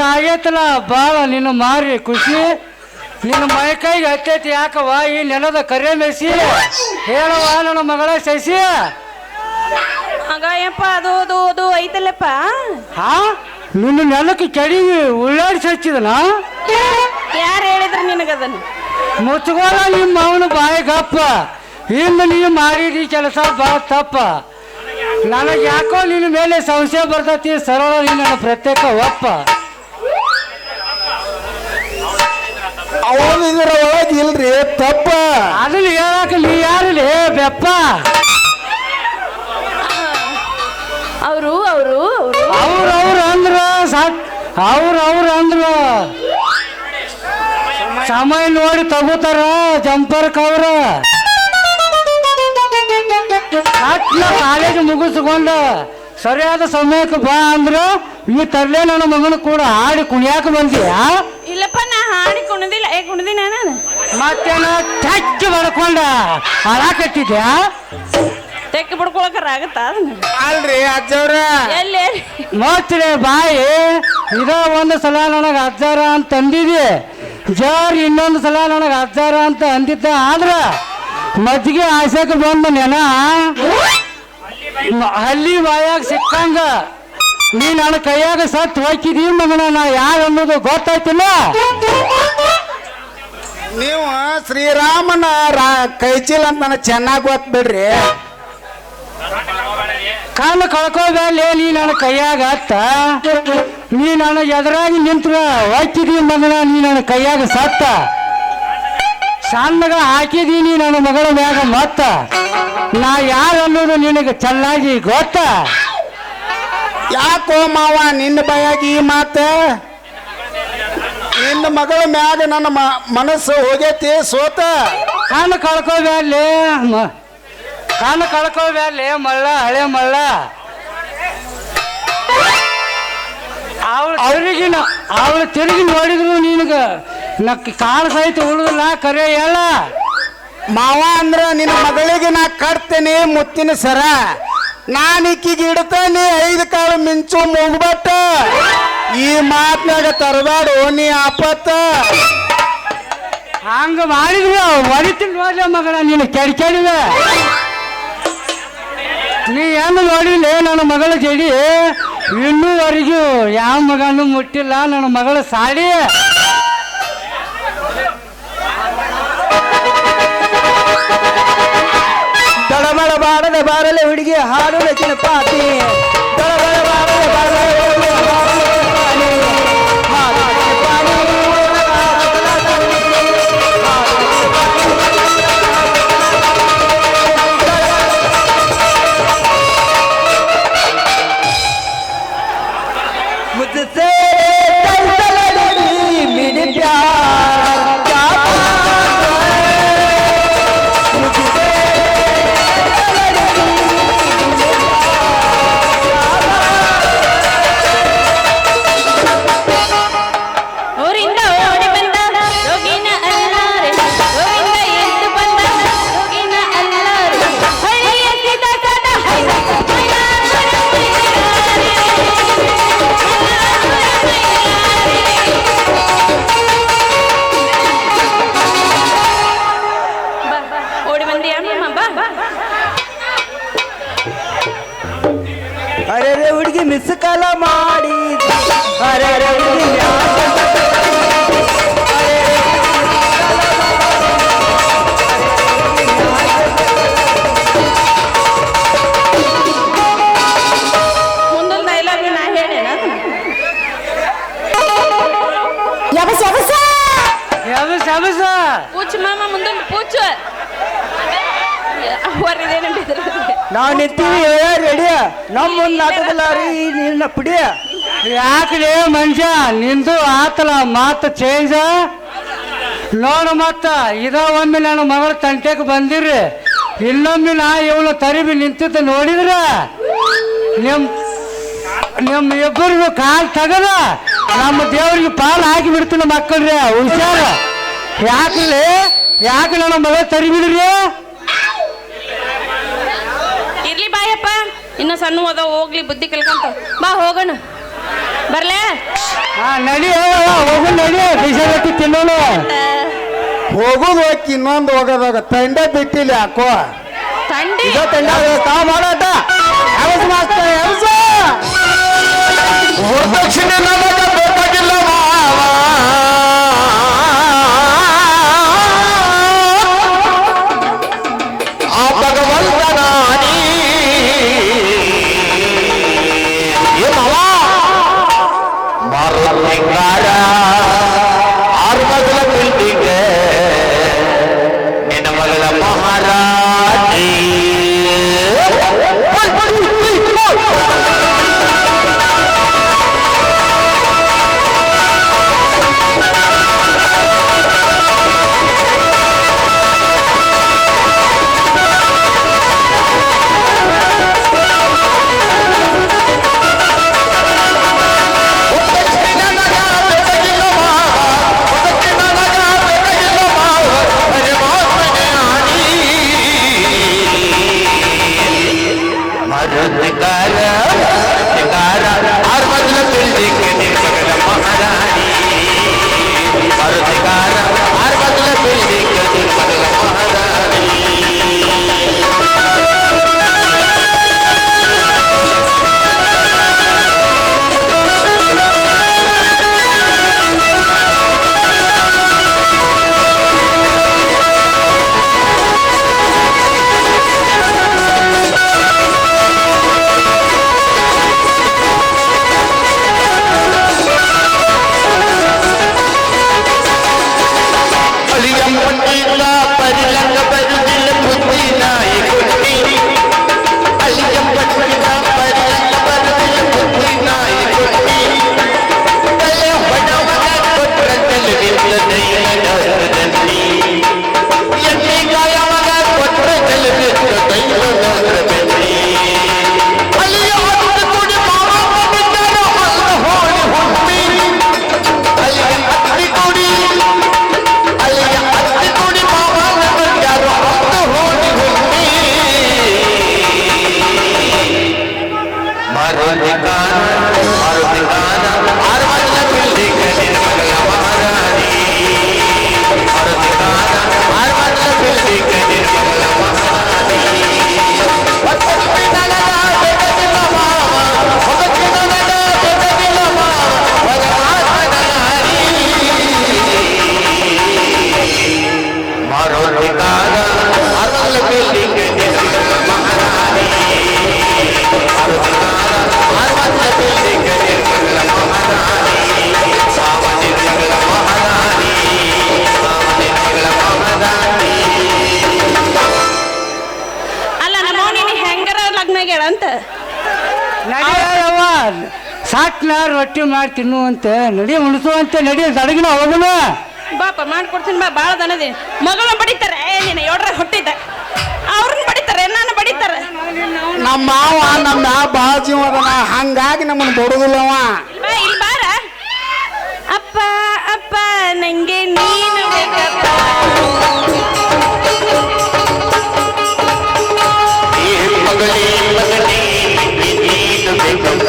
ಆಗೈತಲ್ಲ ಬಾಳ ನಿನ್ನ ಮಾರಿ ಖುಷಿ. ನಿನ್ನ ಮೈ ಕೈಗೆ ಹತ್ತೈತಿ ಯಾಕವ್ವ ಈ ನೆಲದ ಕರೆ ಮೆಸಿ ಹೇಳವ್ವ ನನ್ನ ಮಗಳ ಶಶಿ. ಹಂಗ ಏನಪ್ಪ ಅದು ಅದು ಅದು ಐತಲ್ಲಪ್ಪ? ಹಾ? ನಿನ್ನ ನೆಲಕ್ಕೆ ಚಡಿ ಉಳ್ಳಾಡಿಸಿ ಹಚ್ಚಿದನ ಯಾರು ಹೇಳಿದ್ರು ನಿನಗದನ್ನು? ಮುಚ್ಚಗೋಲ ನಿಮ್ಮ ಅವನು ಬಾಯಿಗಪ್ಪ ಇನ್ನು ನೀನು ಮಾಡಿದಿ ಕೆಲಸ ಭಾಳ ತಪ್ಪ. ನನಗೆ ಯಾಕೋ ನಿನ್ನ ಮೇಲೆ ಸಂಶಯ ಬರ್ತೈತಿ ಸರಳ ನನ್ನ ಪ್ರತ್ಯೇಕ ಒಪ್ಪ. ಅವನು ಇದರ ಒಳಗೆ ಇಲ್ರಿ ತಪ್ಪ. ಅದನ್ನ ಹೇಳಾಕ ನೀ ಯಾರಲ್ಲಿ? ಬೆಪ್ಪ. ಅವರು ಅವರು ಅವರು. ಅವ್ರ ಅಂದ್ರು ಸಾಕ್. ಅವ್ರ ಅವ್ರ ಅಂದ್ರು. ಸಮಯ ನೋಡಿ ತಗೋತಾರ ಜಂಪರ್ ಕವ್ರ ಕಾಲೇಜ್ ಮುಗಿಸ್ಕೊಂಡ ಸರಿಯಾದ ಸಮಯಕ್ಕೆ ಬಾ ಅಂದ್ರ ಈ ತರಲೆ ನನ್ನ ಮಗನ ಕೂಡ ಆಡಿ ಕುಣಿಯಾಕ ಬಂದಿಯಾ? ಮತ್ತೇನ ಟಚ್ ಬಡ್ಕೊಂಡ. ಹಾಳಾಕತ್ತಿದ್ಯಾ ತೆಕ್ಕ ಬಿಡ್ಕೊಳಕರ ಆಗತ್ತ ಅಲ್ರಿ ಅಜ್ಜವ್ರ. ಎಲ್ಲಿ? ನೋಡ್ತೀರಿ ಬಾಯಿ ಇದ ಒಂದು ಸಲ ನನಗೆ ಅಜ್ಜಾರ ಅಂತ ಅಂದಿದಿ ಜೋರ್ ಇನ್ನೊಂದು ಸಲ ನನಗೆ ಅಜ್ಜಾರ ಅಂತ ಅಂದಿದ್ದ. ಆದ್ರ ಮಜ್ಜಿಗೆ ಆಸೆಕ ಬಂದ ನೆನ ಹಳ್ಳಿ ಹಲ್ಲಿ ಬಾಯಾಗ ಸಿಕ್ಕಂಗ ನೀ ನನ್ನ ಕೈಯಾಗ ಸತ್ತು ಹೋಗಿದೀ ಮಗನ ನಾ ಯಾರು ಅನ್ನೋದು ಗೊತ್ತಾಯ್ತಿಲ್ಲ? ನೀವು ಶ್ರೀರಾಮನ ರಾ ಅಂತ ನನಗೆ ಚೆನ್ನಾಗಿ ಗೊತ್ತು ಬಿಡ್ರಿ ಕಾಲ ಕಳ್ಕೋಬೇಲೆ ನೀ ನನ್ನ ಕೈಯಾಗ ಅತ್ತ ನೀ ನನ್ನ ಎದುರಾಗಿ ನಿಂತ್ರ ಹೋಗ್ತಿದೀ ಮಗನ, ನೀ ನನ್ನ ಕೈಯಾಗ ಸತ್ತ. ಸಣ್ಣಗ ಹಾಕಿದೀನಿ ನನ್ನ ಮಗಳ ಮ್ಯಾಗ ಮತ್ತ. ನಾ ಯಾರು ಅನ್ನೋದು ನಿನಗೆ ಚೆನ್ನಾಗಿ ಗೊತ್ತ. ಯಾಕೋ ಮಾವ, ನಿನ್ನ ಬಯಾಗಿ ಮಾತ? ನಿನ್ನ ಮಗಳ ಮ್ಯಾಗ ನನ್ನ ಮ- ಮನಸ್ಸು ಹೋಗೈತಿ ಸೋತ. ಕಾಲ ಕಳ್ಕೋಬೇಲೆ ಮ ಕಾಲ ಮಳ್ಳ ಹಳೆ ಮಳ್ಳ. ಅವಳು ತಿರುಗಿನ ಅವಳು ತಿರುಗಿ ನೋಡಿದ್ರು ನಿನಗ. ನಕ್ ಕಾಳು ಸಹಿತ ಉಳಿದಿಲ್ಲ. ಕರೆ ಹೇಳ. ಮಾವ ಅಂದ್ರ ನಿನ್ನ ಮಗಳಿಗೆ ನಾ ಕಟ್ತೇನೆ ಮುತ್ತಿನ ಸರ. ನಾನು ಇಕ್ಕಿಗೆ ಇಡ್ತೇನೆ ಐದು ಕಾಳು ಮಿಂಚು ಮುಗ್ಬಟ್ಟ ಈ ಮಾತ್ನಾಗ ತರಬೇಡ ನೀ ಆಪತ್ತ. ಹಂಗ ಮಾಡಿದ್ರು ಹೊಡಿತೀನಿ ನೋಡ್ಲೆ ಮಗಳ ನೀನು ಕೆಡಿ ಕೆಡಿವೆ. ನೀ ಏನು ನೋಡಿಲ್ಲ ನನ್ನ ಮಗಳ ಜಡಿ. ಇನ್ನೂವರೆಗೂ ಯಾವ ಮಗನೂ ಮುಟ್ಟಿಲ್ಲ. ನನ್ನ ಮಗಳ ಸಾಡಿ. ದಳಬಳ ಬಾಡದ ಬಾರಲೆ ಹುಡುಗಿ ಹಾಡು ನಚಿನ ಪಾತಿ ಬಾಡದ ಬಾರಲೆ ಅರೆ ರೇ ಹುಡುಗಿ ಮಿಸ್ ಕಾಲ ಮಾಡಿ ಅರೆ ರೇ ಹುಡುಗಿ ಯಾವ ಪೂಚ್ ಮಾಮ ಮುಂದೊಂದು ಪೂಚ. ನಾವು ನಿಂತೀವಿ ರೆಡಿ ನಮ್ಮ ಮುಂದೆ ರೀ, ನಿನ್ನ ಪುಡಿ. ಯಾಕಲೇ ಮನುಷ್ಯ, ನಿಂದು ಆತಲ ಮಾತು ಚೇಂಜ ನೋಡು ಮತ್ತ, ಇದ ಒಮ್ಮೆ ನನ್ನ ಮಗಳ ತಂಟೆಗೆ ಬಂದಿರಿ ಇನ್ನೊಮ್ಮೆ ನಾ ಇವಳು ತರಿಬಿ ನಿಂತಿದ್ದು ನೋಡಿದ್ರ? ನಿಮ್ ನಿಮ್ಮ ಇಬ್ಬರಿಗೂ ಕಾಲ್ ತಗದ? ನಮ್ಮ ದೇವ್ರಿಗೆ ಪಾಲ್ ಹಾಕಿ ಬಿಡ್ತೀನಿ ಮಕ್ಕಳ್ರಿ, ಹುಷಾರ. ಯಾಕ್ರಿ, ಯಾಕೆ ನನ್ನ ಮಗಳ ತರಿಬಿದ್ರಿ? ಇನ್ನ ಇನ್ನ ಸಣ್ಣ ಅದ ಹೋಗ್ಲಿ ಬುದ್ಧಿ ಕಲ್ಕಂತ. ಬಾ ಹೋಗೋಣ. ಬರ್ಲೇ? ಹಾ ನಡಿ ಹೋಗು ನಡಿ ಬಿಸಿಲತ್ತಿ ತಿನ್ನೋಣ. ಹೋಗೋದು ಹೋಗಿ ಇನ್ನೊಂದು ಹೋಗೋದಾಗ ತಂಡ ಬಿಟ್ಟಿಲ್ಲ ಯಾಕೋ? ತಂಡಿ? ಇದ ತಂಡ ತಾ ಮಾಡಾಟ ಹೌಸ್ ಮಾಸ್ತರ ಹೌಸ್ ವರದಕ್ಷಿಣೆ ನಮಗ ಸಾಕ್ನ ರೊಟ್ಟಿ ಮಾಡಿ ತಿನ್ನುವಂತೆ ನಡಿ ಉಳಿಸುವಂತೆ ನಡಿ ಸಡಗಿನ ಹೋಗೋಣ ಬಾಪ ಮಾಡ್ಕೊಡ್ತೀನಿ ಬಾ ಭಾಳ ದನದಿ. ಮಗಳನ್ನ ಬಡಿತಾರೆ. ಏ ನೀನು ಎಡ್ರ ಹುಟ್ಟಿದ್ದ. ಅವ್ರನ್ನ ಬಡಿತಾರೆ ನಾನು ಬಡಿತಾರೆ. ನಮ್ಮ ಮಾವ ನಮ್ಮ ಬಾಳ ಭಾಳ ಜೀವ ಅದನ ಹಂಗಾಗಿ ನಮ್ಮನ್ನ ಬಡುದಿಲ್ಲವ ಬಾ ಇಲ್ಲಿ ಬಾರ. ಅಪ್ಪ ಅಪ್ಪ ನಂಗೆ ನೀನು ಬೇಕಪ್ಪ. ಈ ಮಗಳೇ ನೀನು ಬೇಕಮ್ಮ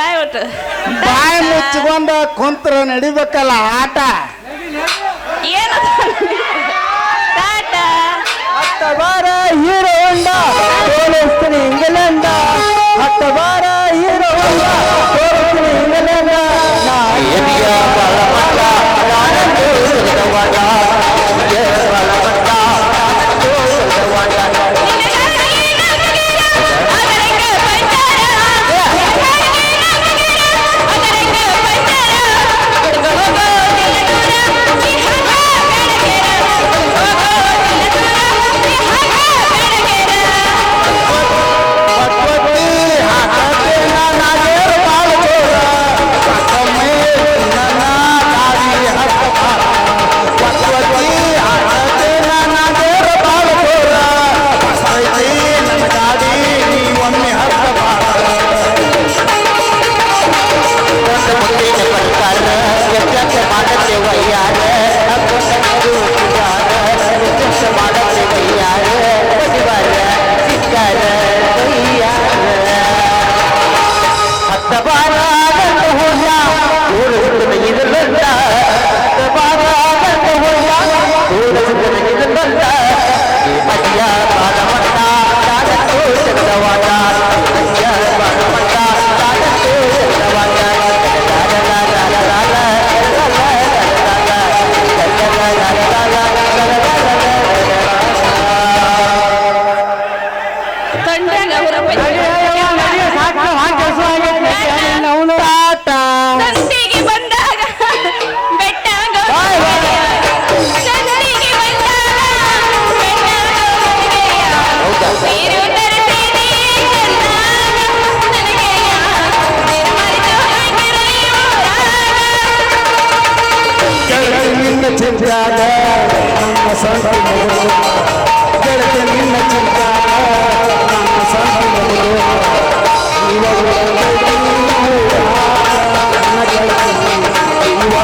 ಬಾಯ್ ಒಟ್ಟು. ಬಾಯಿ ಮುಚ್ಚಿಕೊಂಡ ಕುಂತ್ರ ನಡಿಬೇಕಲ್ಲ ಆಟ? ಏನು ಟಾಟಾ ಹೀರೋ ಹೊಂಡ. ಚಿಂತ್ಯಾಗ ನಮ್ಮ ಸಂತಿ ಮಗಳು ಗೆಳತಿ ನಿನ್ನ ಚಿಂತ್ಯಾಗ ನಮ್ಮ ಸಂತಿ ಮಗಳು ಇವ ಊರಲ್ಲಿ ನನ್ನ ಗೆಳತಿ ಇವ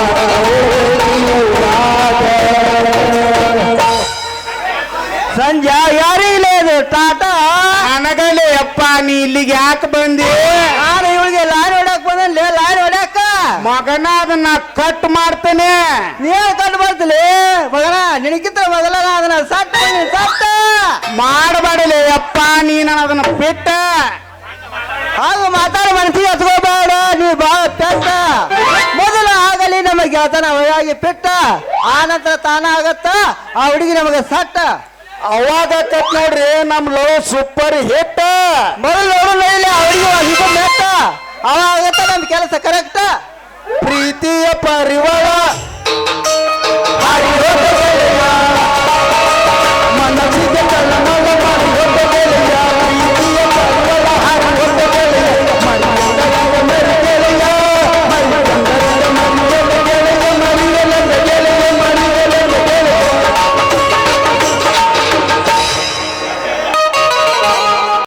ಸಂಜೆ ಯಾರಿಲ್ಲ ಇದು ಟಾಟಾ ನನಗಲೇ ಅಪ್ಪ ನೀ ಇಲ್ಲಿಗೆ ಯಾಕೆ ಬಂದಿ ನಾನು ಇವಳಿಗೆ ಲಾರಿ ಹೊಡ್ಯಾಕ ಬಂದಲ್ಲಿ ಲಾರಿ ಹೊಡ್ಯಾಕ ಮಗನ ಅದನ್ನ ಕಟ್ ಮಾಡ್ತೇನೆ ನೀನ್ ಕಂಡು ಬರ್ತಿಲಿ ಮಗನ ನಿನಗಿಂತ ಮೊದಲ ಅದನ್ನ ಸಟ್ ಬಂದಿನಿ ಸಟ್ ಮಾಡಬಾಡಲೇ ಅಪ್ಪ ನೀನು ಅದನ್ನ ಬಿಟ್ಟ. ಹಾಗೂ ಮಾತಾಡ ಮನಸ್ಸಿ ಹತ್ಕೋಬೇಡ ನೀವು ಬಹಳ ಪೆಟ್ಟ ಮೊದಲು ಆಗಲಿ ನಮಗೆ ಗೆಳತನ ಒಳಗಾಗಿ ಪೆಟ್ಟ ಆ ನಂತರ ತಾನ ಆಗತ್ತ ಆ ಹುಡುಗಿ ನಮಗೆ ಸಟ್ಟ ಅವಾಗ ಕಟ್ ನೋಡ್ರಿ ನಮ್ ಲವ್ ಸೂಪರ್ ಹಿಟ್ ಮೊದಲು ನೋಡು ಇಲ್ಲ ಅವಳಿಗೆ ಹಿಡಿದು ಮೆಟ್ಟ ಅವ ಆಗತ್ತ ನಮ್ ಕೆಲಸ ಕರೆಕ್ಟ್ ಪ್ರೀತಿಯ ಪರಿವಾರ